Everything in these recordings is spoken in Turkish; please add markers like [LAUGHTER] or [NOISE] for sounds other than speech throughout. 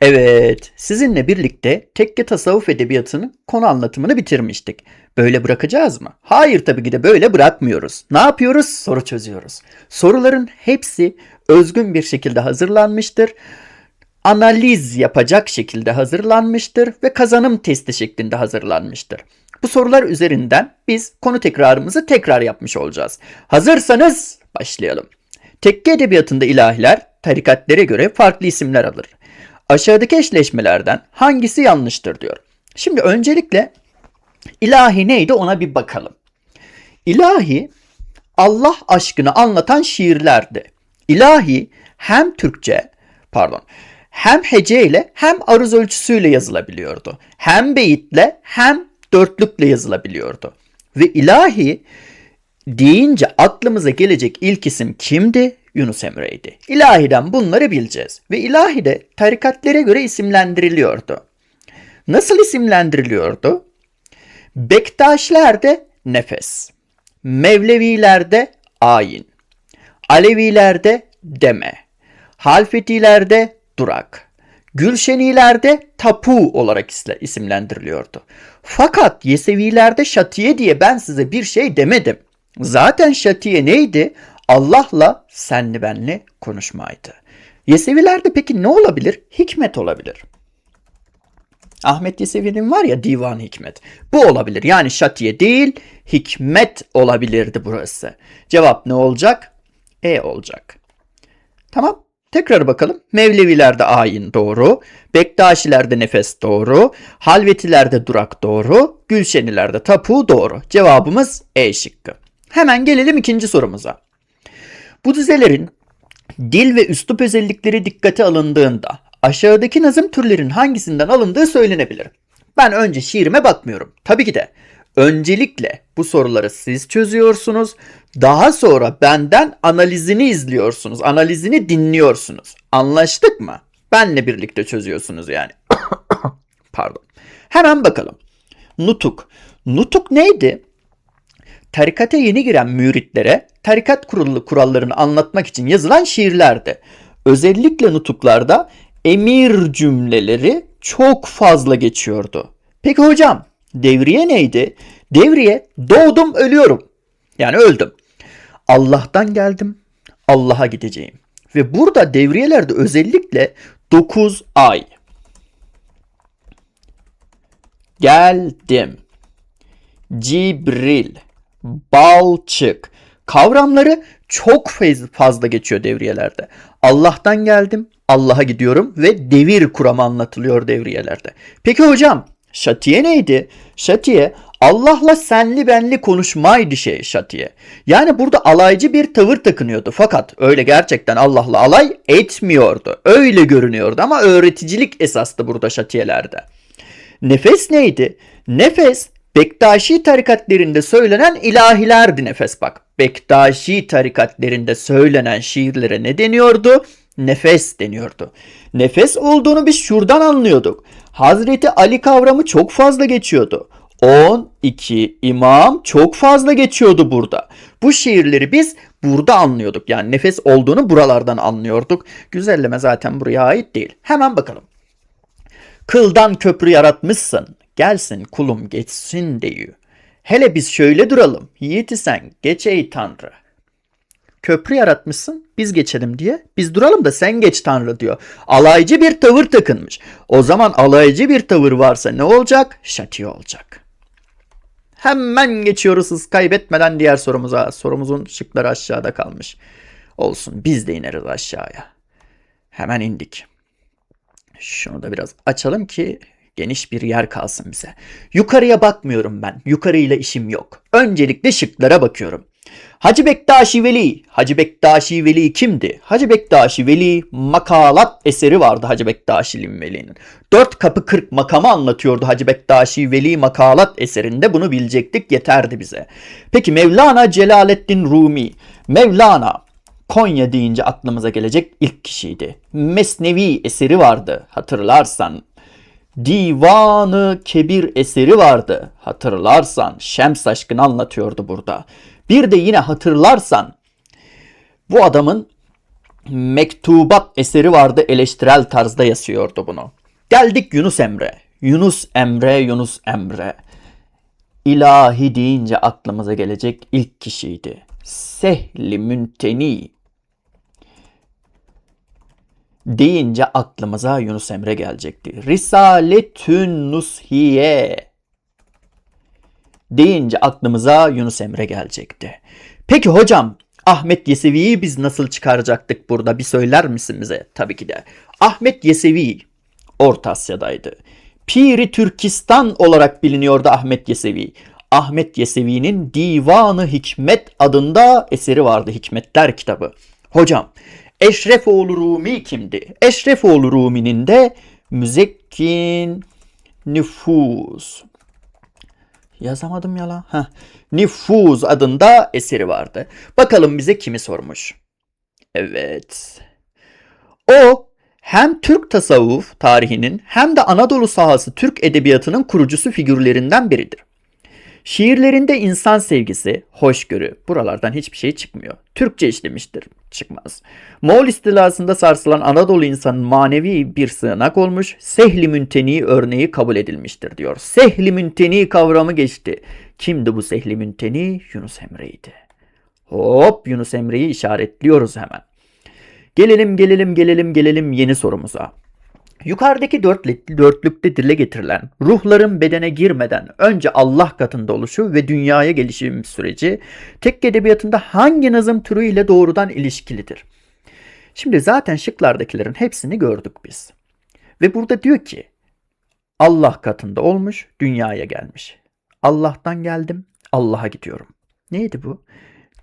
Evet, sizinle birlikte tekke tasavvuf edebiyatının konu anlatımını bitirmiştik. Böyle bırakacağız mı? Hayır tabii ki de böyle bırakmıyoruz. Ne yapıyoruz? Soru çözüyoruz. Soruların hepsi özgün bir şekilde hazırlanmıştır. Analiz yapacak şekilde hazırlanmıştır ve kazanım testi şeklinde hazırlanmıştır. Bu sorular üzerinden biz konu tekrarımızı tekrar yapmış olacağız. Hazırsanız başlayalım. Tekke edebiyatında ilahiler tarikatlere göre farklı isimler alır. Aşağıdaki eşleşmelerden hangisi yanlıştır diyor. Şimdi öncelikle ilahi neydi ona bir bakalım. İlahi Allah aşkını anlatan şiirlerdi. İlahi hem Türkçe, pardon, hem hece ile hem aruz ölçüsüyle yazılabiliyordu. Hem beyitle hem dörtlükle yazılabiliyordu. Ve ilahi deyince aklımıza gelecek ilk isim kimdi? Yunus Emre'ydi. İlahiden bunları bileceğiz. Ve ilahi de tarikatlere göre isimlendiriliyordu. Nasıl isimlendiriliyordu? Bektaşilerde nefes, Mevlevilerde ayin, Alevilerde deme, Halfetilerde durak, Gülşenilerde tapu olarak isimlendiriliyordu. Fakat Yesevilerde şatiye diye ben size bir şey demedim. Zaten şatiye neydi? Allah'la senli benli konuşmaydı. Yesevilerde peki ne olabilir? Hikmet olabilir. Ahmet Yesevi'nin var ya Divan Hikmet. Bu olabilir. Yani şatiye değil hikmet olabilirdi burası. Cevap ne olacak? E olacak. Tamam. Tekrar bakalım. Mevlevilerde ayin doğru. Bektaşilerde nefes doğru. Halvetilerde durak doğru. Gülşenilerde tapu doğru. Cevabımız E şıkkı. Hemen gelelim ikinci sorumuza. Bu dizelerin dil ve üslup özellikleri dikkate alındığında aşağıdaki nazım türlerin hangisinden alındığı söylenebilir. Ben önce şiirime bakmıyorum. Tabii ki de öncelikle bu soruları siz çözüyorsunuz. Daha sonra benden analizini izliyorsunuz. Analizini dinliyorsunuz. Anlaştık mı? Benle birlikte çözüyorsunuz yani. [COUGHS] Pardon. Hemen bakalım. Nutuk. Nutuk neydi? Tarikate yeni giren müritlere tarikat kurulu kurallarını anlatmak için yazılan şiirlerdi. Özellikle nutuklarda emir cümleleri çok fazla geçiyordu. Peki hocam devriye neydi? Devriye doğdum ölüyorum. Yani öldüm. Allah'tan geldim, Allah'a gideceğim. Ve burada devriyelerde özellikle 9 ay. Geldim. Cibril, balçık kavramları çok faz- fazla geçiyor devriyelerde. Allah'tan geldim, Allah'a gidiyorum ve devir kuramı anlatılıyor devriyelerde. Peki hocam, şatiye neydi? Şatiye Allah'la senli benli konuşmaydı şey şatiye. Yani burada alaycı bir tavır takınıyordu. Fakat öyle gerçekten Allah'la alay etmiyordu. Öyle görünüyordu ama öğreticilik esastı burada şatiyelerde. Nefes neydi? Nefes Bektaşi tarikatlerinde söylenen ilahilerdi nefes bak. Bektaşi tarikatlerinde söylenen şiirlere ne deniyordu? Nefes deniyordu. Nefes olduğunu biz şuradan anlıyorduk. Hazreti Ali kavramı çok fazla geçiyordu. 12 imam çok fazla geçiyordu burada. Bu şiirleri biz burada anlıyorduk. Yani nefes olduğunu buralardan anlıyorduk. Güzelleme zaten buraya ait değil. Hemen bakalım. Kıldan köprü yaratmışsın. Gelsin kulum geçsin deyü. Hele biz şöyle duralım. Yiğiti sen geç ey tanrı. Köprü yaratmışsın biz geçelim diye. Biz duralım da sen geç tanrı diyor. Alaycı bir tavır takınmış. O zaman alaycı bir tavır varsa ne olacak? Şati olacak. Hemen geçiyoruz hız kaybetmeden diğer sorumuza. Sorumuzun şıkları aşağıda kalmış. Olsun biz de ineriz aşağıya. Hemen indik. Şunu da biraz açalım ki geniş bir yer kalsın bize. Yukarıya bakmıyorum ben. Yukarıyla işim yok. Öncelikle şıklara bakıyorum. Hacı Bektaşi Veli. Hacı Bektaşi Veli kimdi? Hacı Bektaşi Veli makalat eseri vardı Hacı Bektaşi Veli'nin. Dört kapı kırk makamı anlatıyordu Hacı Bektaşi Veli makalat eserinde. Bunu bilecektik yeterdi bize. Peki Mevlana Celaleddin Rumi. Mevlana Konya deyince aklımıza gelecek ilk kişiydi. Mesnevi eseri vardı hatırlarsan. Divanı Kebir eseri vardı. Hatırlarsan Şems aşkını anlatıyordu burada. Bir de yine hatırlarsan bu adamın Mektubat eseri vardı eleştirel tarzda yazıyordu bunu. Geldik Yunus Emre. Yunus Emre, Yunus Emre. İlahi deyince aklımıza gelecek ilk kişiydi. Sehli Münteni deyince aklımıza Yunus Emre gelecekti. Risaletün Nushiye deyince aklımıza Yunus Emre gelecekti. Peki hocam Ahmet Yesevi'yi biz nasıl çıkaracaktık burada bir söyler misin bize? Tabii ki de. Ahmet Yesevi Orta Asya'daydı. Piri Türkistan olarak biliniyordu Ahmet Yesevi. Ahmet Yesevi'nin Divanı Hikmet adında eseri vardı Hikmetler kitabı. Hocam Eşrefoğlu Rumi kimdi? Eşrefoğlu Rumi'nin de Müzekkin Nüfuz. Yazamadım ya lan. Heh. Nüfuz adında eseri vardı. Bakalım bize kimi sormuş. Evet. O hem Türk tasavvuf tarihinin hem de Anadolu sahası Türk edebiyatının kurucusu figürlerinden biridir. Şiirlerinde insan sevgisi, hoşgörü, buralardan hiçbir şey çıkmıyor. Türkçe işlemiştir, çıkmaz. Moğol istilasında sarsılan Anadolu insanın manevi bir sığınak olmuş, Sehli Münteni örneği kabul edilmiştir diyor. Sehli Münteni kavramı geçti. Kimdi bu Sehli Münteni? Yunus Emre'ydi. Hop Yunus Emre'yi işaretliyoruz hemen. Gelelim gelelim gelelim gelelim yeni sorumuza. Yukarıdaki dörtlük, dörtlükte dile getirilen ruhların bedene girmeden önce Allah katında oluşu ve dünyaya gelişim süreci tek edebiyatında hangi nazım türüyle doğrudan ilişkilidir? Şimdi zaten şıklardakilerin hepsini gördük biz. Ve burada diyor ki Allah katında olmuş, dünyaya gelmiş. Allah'tan geldim, Allah'a gidiyorum. Neydi bu?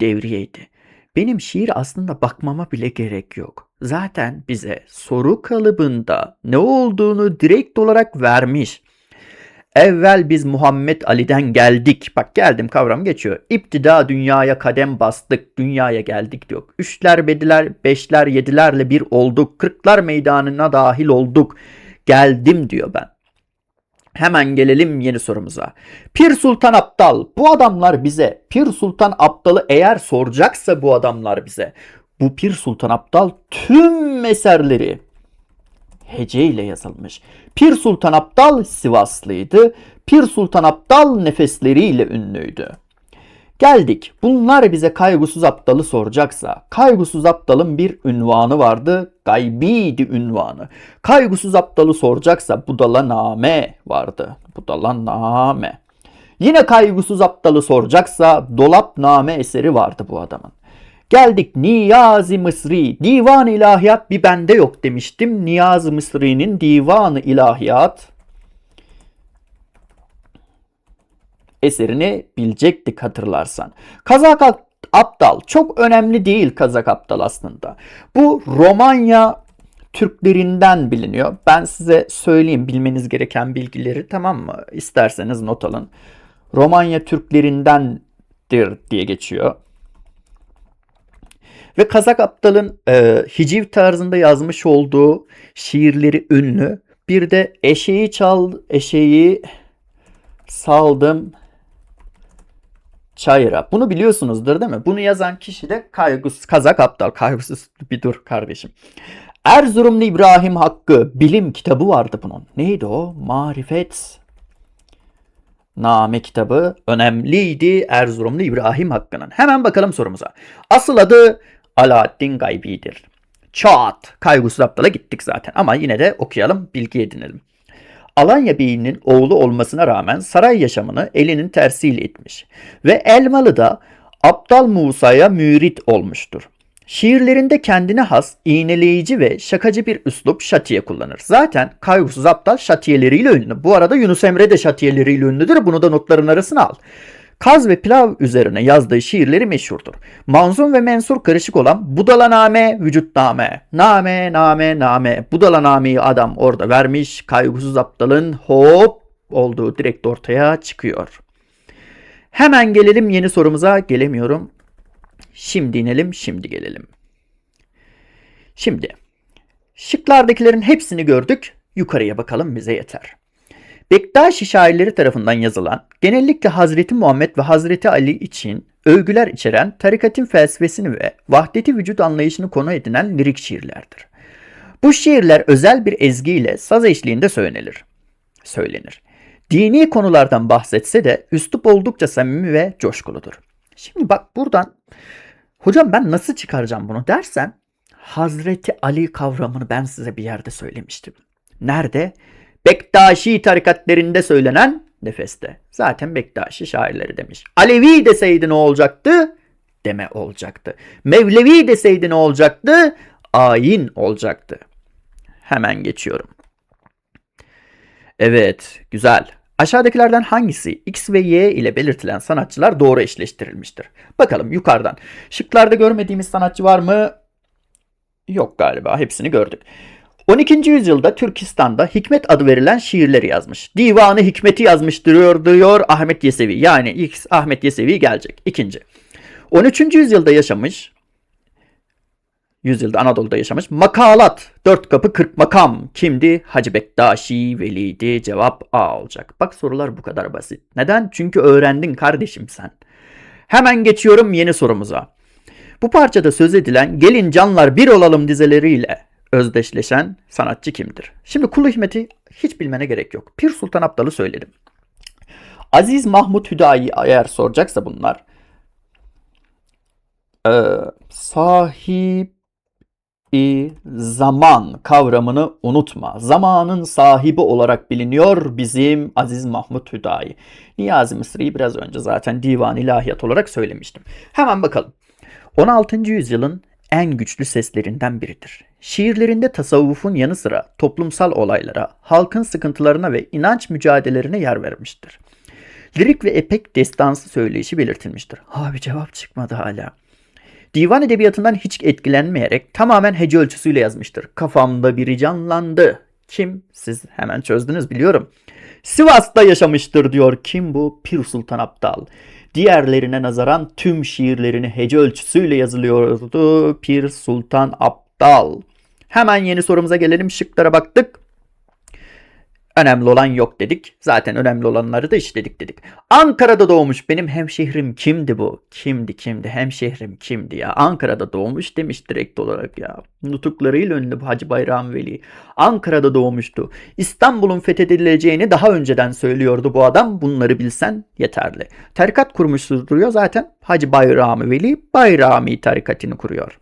Devriyeydi. Benim şiir aslında bakmama bile gerek yok. Zaten bize soru kalıbında ne olduğunu direkt olarak vermiş. Evvel biz Muhammed Ali'den geldik. Bak geldim kavram geçiyor. İptida dünyaya kadem bastık. Dünyaya geldik diyor. Üçler, bediler, beşler, yedilerle bir olduk. Kırklar meydanına dahil olduk. Geldim diyor ben. Hemen gelelim yeni sorumuza. Pir Sultan Abdal bu adamlar bize Pir Sultan Abdal'ı eğer soracaksa bu adamlar bize bu Pir Sultan Abdal tüm eserleri hece ile yazılmış. Pir Sultan Abdal Sivaslıydı. Pir Sultan Abdal nefesleriyle ünlüydü. Geldik. Bunlar bize kaygısız aptalı soracaksa, kaygısız aptalın bir ünvanı vardı. Gaybiydi ünvanı. Kaygısız aptalı soracaksa budala name vardı. Budala name. Yine kaygısız aptalı soracaksa dolap name eseri vardı bu adamın. Geldik Niyazi Mısri. Divan ilahiyat bir bende yok demiştim. Niyazi Mısri'nin divanı ilahiyat eserini bilecektik hatırlarsan. Kazak Aptal çok önemli değil Kazak Aptal aslında. Bu Romanya Türklerinden biliniyor. Ben size söyleyeyim bilmeniz gereken bilgileri tamam mı? İsterseniz not alın. Romanya Türklerindendir diye geçiyor. Ve Kazak Aptal'ın e, hiciv tarzında yazmış olduğu şiirleri ünlü. Bir de eşeği çal, eşeği saldım çayıra. Bunu biliyorsunuzdur değil mi? Bunu yazan kişi de Kaygıs, Kazak Aptal. Kaygısız bir dur kardeşim. Erzurumlu İbrahim Hakkı bilim kitabı vardı bunun. Neydi o? Marifet Name kitabı önemliydi Erzurumlu İbrahim Hakkı'nın. Hemen bakalım sorumuza. Asıl adı Alaaddin Gaybi'dir. Çat. Kaygısız Aptal'a gittik zaten ama yine de okuyalım, bilgi edinelim. Alanya Bey'inin oğlu olmasına rağmen saray yaşamını elinin tersiyle etmiş ve Elmalı da Aptal Musa'ya mürit olmuştur. Şiirlerinde kendine has, iğneleyici ve şakacı bir üslup şatiye kullanır. Zaten kaygısız aptal şatiyeleriyle ünlü. Bu arada Yunus Emre de şatiyeleriyle ünlüdür. Bunu da notların arasına al. Kaz ve pilav üzerine yazdığı şiirleri meşhurdur. Manzum ve mensur karışık olan Budalaname, Vücutname, Name, Name, Name. Budalaname'yi adam orada vermiş. Kaygısız aptalın hop olduğu direkt ortaya çıkıyor. Hemen gelelim yeni sorumuza. Gelemiyorum. Şimdi inelim, şimdi gelelim. Şimdi şıklardakilerin hepsini gördük. Yukarıya bakalım bize yeter. Bektaşi şairleri tarafından yazılan, genellikle Hazreti Muhammed ve Hazreti Ali için övgüler içeren tarikatın felsefesini ve vahdeti vücut anlayışını konu edinen lirik şiirlerdir. Bu şiirler özel bir ezgiyle saz eşliğinde söylenir. söylenir. Dini konulardan bahsetse de üslup oldukça samimi ve coşkuludur. Şimdi bak buradan hocam ben nasıl çıkaracağım bunu dersen Hazreti Ali kavramını ben size bir yerde söylemiştim. Nerede? Bektaşi tarikatlerinde söylenen nefeste. Zaten Bektaşi şairleri demiş. Alevi deseydi ne olacaktı? Deme olacaktı. Mevlevi deseydi ne olacaktı? Ayin olacaktı. Hemen geçiyorum. Evet, güzel. Aşağıdakilerden hangisi X ve Y ile belirtilen sanatçılar doğru eşleştirilmiştir? Bakalım yukarıdan. Şıklarda görmediğimiz sanatçı var mı? Yok galiba. Hepsini gördük. 12. yüzyılda Türkistan'da Hikmet adı verilen şiirleri yazmış. Divanı Hikmet'i yazmış diyor, Ahmet Yesevi. Yani X Ahmet Yesevi gelecek. İkinci. 13. yüzyılda yaşamış yüzyılda Anadolu'da yaşamış. Makalat, dört kapı kırk makam. Kimdi? Hacı Bektaşi Veli'di. Cevap A olacak. Bak sorular bu kadar basit. Neden? Çünkü öğrendin kardeşim sen. Hemen geçiyorum yeni sorumuza. Bu parçada söz edilen gelin canlar bir olalım dizeleriyle özdeşleşen sanatçı kimdir? Şimdi Kulu Hikmet'i hiç bilmene gerek yok. Pir Sultan Abdal'ı söyledim. Aziz Mahmut Hüdayi eğer soracaksa bunlar ee, sahip zaman kavramını unutma. Zamanın sahibi olarak biliniyor bizim Aziz Mahmut Hüdayi. Niyazi Mısri'yi biraz önce zaten divan ilahiyat olarak söylemiştim. Hemen bakalım. 16. yüzyılın en güçlü seslerinden biridir. Şiirlerinde tasavvufun yanı sıra toplumsal olaylara, halkın sıkıntılarına ve inanç mücadelelerine yer vermiştir. Lirik ve epek destansı söyleyişi belirtilmiştir. Abi cevap çıkmadı hala. Divan edebiyatından hiç etkilenmeyerek tamamen hece ölçüsüyle yazmıştır. Kafamda biri canlandı. Kim? Siz hemen çözdünüz biliyorum. Sivas'ta yaşamıştır diyor. Kim bu? Pir Sultan Abdal. Diğerlerine nazaran tüm şiirlerini hece ölçüsüyle yazılıyordu. Pir Sultan Abdal. Hemen yeni sorumuza gelelim. Şıklara baktık. Önemli olan yok dedik. Zaten önemli olanları da işledik dedik. Ankara'da doğmuş benim hemşehrim kimdi bu? Kimdi kimdi hemşehrim kimdi ya? Ankara'da doğmuş demiş direkt olarak ya. Nutuklarıyla ünlü bu Hacı Bayram Veli. Ankara'da doğmuştu. İstanbul'un fethedileceğini daha önceden söylüyordu bu adam. Bunları bilsen yeterli. Tarikat kurmuştur duruyor zaten. Hacı Bayram Veli Bayrami tarikatını kuruyor.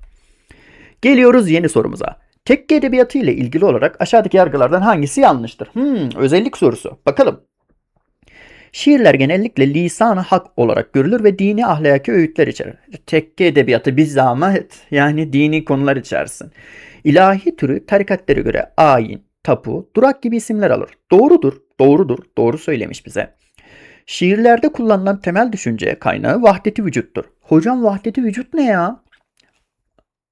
Geliyoruz yeni sorumuza. Tekke edebiyatı ile ilgili olarak aşağıdaki yargılardan hangisi yanlıştır? Hmm, özellik sorusu. Bakalım. Şiirler genellikle lisan hak olarak görülür ve dini ahlaki öğütler içerir. Tekke edebiyatı bir zahmet yani dini konular içersin. İlahi türü tarikatlere göre ayin, tapu, durak gibi isimler alır. Doğrudur, doğrudur, doğru söylemiş bize. Şiirlerde kullanılan temel düşünce kaynağı vahdeti vücuttur. Hocam vahdeti vücut ne ya?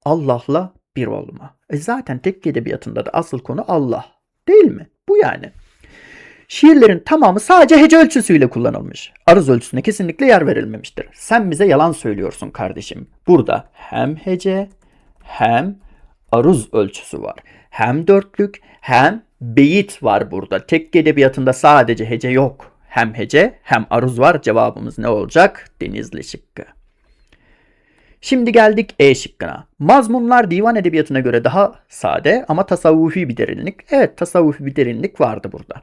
Allah'la bir olma. E zaten tekke edebiyatında da asıl konu Allah. Değil mi? Bu yani. Şiirlerin tamamı sadece hece ölçüsüyle kullanılmış. Arız ölçüsüne kesinlikle yer verilmemiştir. Sen bize yalan söylüyorsun kardeşim. Burada hem hece hem aruz ölçüsü var. Hem dörtlük hem beyit var burada. Tekke edebiyatında sadece hece yok. Hem hece hem aruz var. Cevabımız ne olacak? Denizli şıkkı. Şimdi geldik E şıkkına. Mazmunlar divan edebiyatına göre daha sade ama tasavvufi bir derinlik. Evet tasavvufi bir derinlik vardı burada.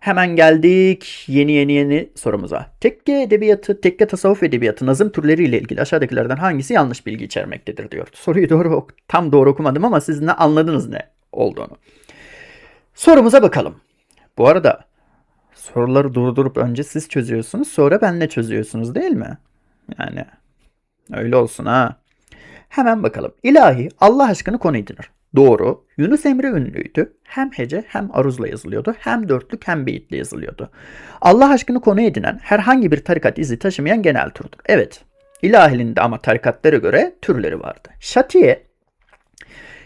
Hemen geldik yeni yeni yeni sorumuza. Tekke edebiyatı, tekke tasavvuf edebiyatı nazım türleriyle ilgili aşağıdakilerden hangisi yanlış bilgi içermektedir diyor. Soruyu doğru tam doğru okumadım ama siz ne anladınız ne olduğunu. Sorumuza bakalım. Bu arada soruları durdurup önce siz çözüyorsunuz sonra benle çözüyorsunuz değil mi? Yani Öyle olsun ha. Hemen bakalım. İlahi Allah aşkını konu edinir. Doğru. Yunus Emre ünlüydü. Hem hece hem aruzla yazılıyordu. Hem dörtlük hem beyitle yazılıyordu. Allah aşkını konu edinen herhangi bir tarikat izi taşımayan genel türdür. Evet. İlahilinde ama tarikatlara göre türleri vardı. Şatiye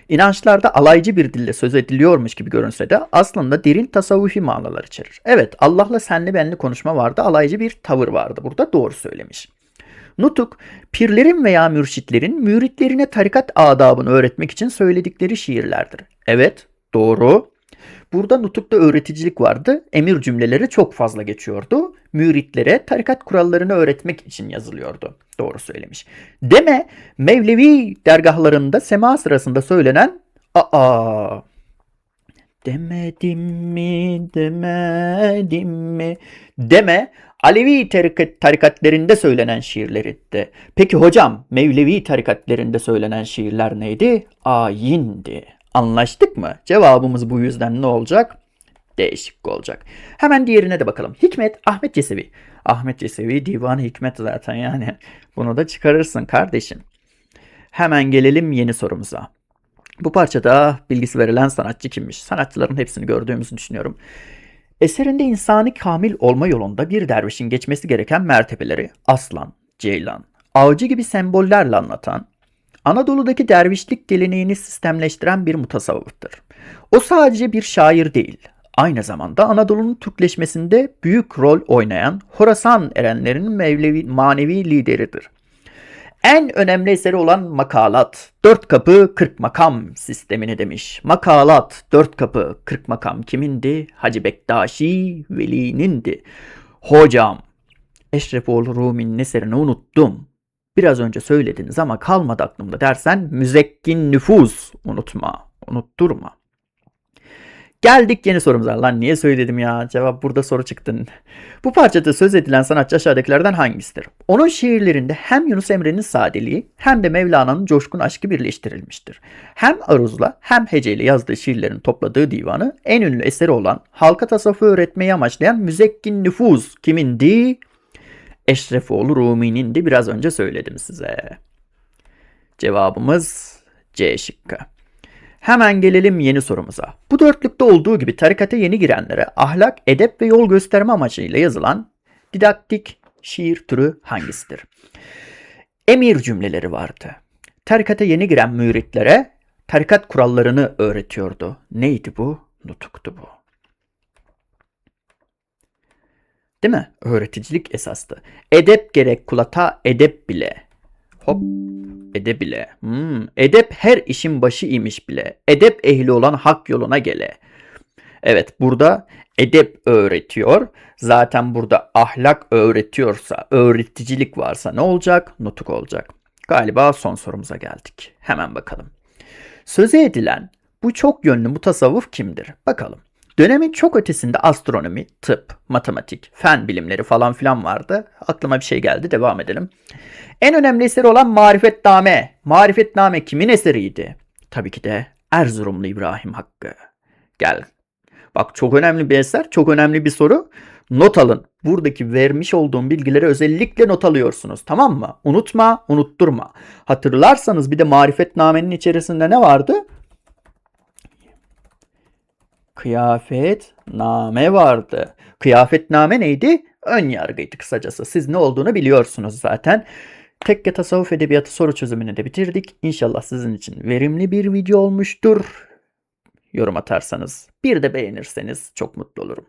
İnançlarda alaycı bir dille söz ediliyormuş gibi görünse de aslında derin tasavvufi manalar içerir. Evet Allah'la senli benli konuşma vardı, alaycı bir tavır vardı. Burada doğru söylemiş. Nutuk, pirlerin veya mürşitlerin müritlerine tarikat adabını öğretmek için söyledikleri şiirlerdir. Evet, doğru. Burada nutukta öğreticilik vardı. Emir cümleleri çok fazla geçiyordu. Müritlere tarikat kurallarını öğretmek için yazılıyordu. Doğru söylemiş. Deme Mevlevi dergahlarında sema sırasında söylenen aa demedim mi demedim mi deme Alevi tarikat, tarikatlerinde söylenen şiirlerdi. Peki hocam Mevlevi tarikatlerinde söylenen şiirler neydi? Ayindi. Anlaştık mı? Cevabımız bu yüzden ne olacak? Değişik olacak. Hemen diğerine de bakalım. Hikmet Ahmet Yesevi. Ahmet Yesevi divan hikmet zaten yani. Bunu da çıkarırsın kardeşim. Hemen gelelim yeni sorumuza. Bu parçada bilgisi verilen sanatçı kimmiş? Sanatçıların hepsini gördüğümüzü düşünüyorum. Eserinde insani kamil olma yolunda bir dervişin geçmesi gereken mertebeleri aslan, ceylan, avcı gibi sembollerle anlatan, Anadolu'daki dervişlik geleneğini sistemleştiren bir mutasavvıftır. O sadece bir şair değil, aynı zamanda Anadolu'nun Türkleşmesinde büyük rol oynayan Horasan erenlerinin mevlevi, manevi lideridir. En önemli eseri olan Makalat, dört kapı 40 makam sistemini demiş. Makalat, dört kapı 40 makam kimindi? Hacı Bektaşi Veli'nindi. Hocam, Eşrefoğlu Rumi'nin eserini unuttum. Biraz önce söylediniz ama kalmadı aklımda dersen müzekkin nüfuz unutma, unutturma. Geldik yeni sorumuza. Lan niye söyledim ya? Cevap burada soru çıktı. Bu parçada söz edilen sanatçı aşağıdakilerden hangisidir? Onun şiirlerinde hem Yunus Emre'nin sadeliği hem de Mevlana'nın coşkun aşkı birleştirilmiştir. Hem aruzla hem heceyle yazdığı şiirlerin topladığı divanı en ünlü eseri olan halka tasavvufu öğretmeyi amaçlayan müzekkin nüfuz kimindi? Eşrefoğlu Rumi'nin de biraz önce söyledim size. Cevabımız C şıkkı. Hemen gelelim yeni sorumuza. Bu dörtlükte olduğu gibi tarikata yeni girenlere ahlak, edep ve yol gösterme amacıyla yazılan didaktik şiir türü hangisidir? Emir cümleleri vardı. Tarikata yeni giren müritlere tarikat kurallarını öğretiyordu. Neydi bu? Nutuktu bu. Değil mi? Öğreticilik esastı. Edep gerek kulata edep bile. Hop Edep bile. Hmm, edep her işin başı imiş bile. Edep ehli olan hak yoluna gele. Evet burada edep öğretiyor. Zaten burada ahlak öğretiyorsa, öğreticilik varsa ne olacak? Nutuk olacak. Galiba son sorumuza geldik. Hemen bakalım. Söze edilen bu çok yönlü mutasavvıf kimdir? Bakalım. Dönemin çok ötesinde astronomi, tıp, matematik, fen bilimleri falan filan vardı. Aklıma bir şey geldi. Devam edelim. En önemli eseri olan Marifetname. Marifetname kimin eseriydi? Tabii ki de Erzurumlu İbrahim Hakkı. Gel. Bak çok önemli bir eser, çok önemli bir soru. Not alın. Buradaki vermiş olduğum bilgileri özellikle not alıyorsunuz. Tamam mı? Unutma, unutturma. Hatırlarsanız bir de Marifetname'nin içerisinde ne vardı? Kıyafetname vardı. Kıyafetname neydi? Ön yargıydı kısacası. Siz ne olduğunu biliyorsunuz zaten. Tekke tasavvuf edebiyatı soru çözümünü de bitirdik. İnşallah sizin için verimli bir video olmuştur. Yorum atarsanız, bir de beğenirseniz çok mutlu olurum.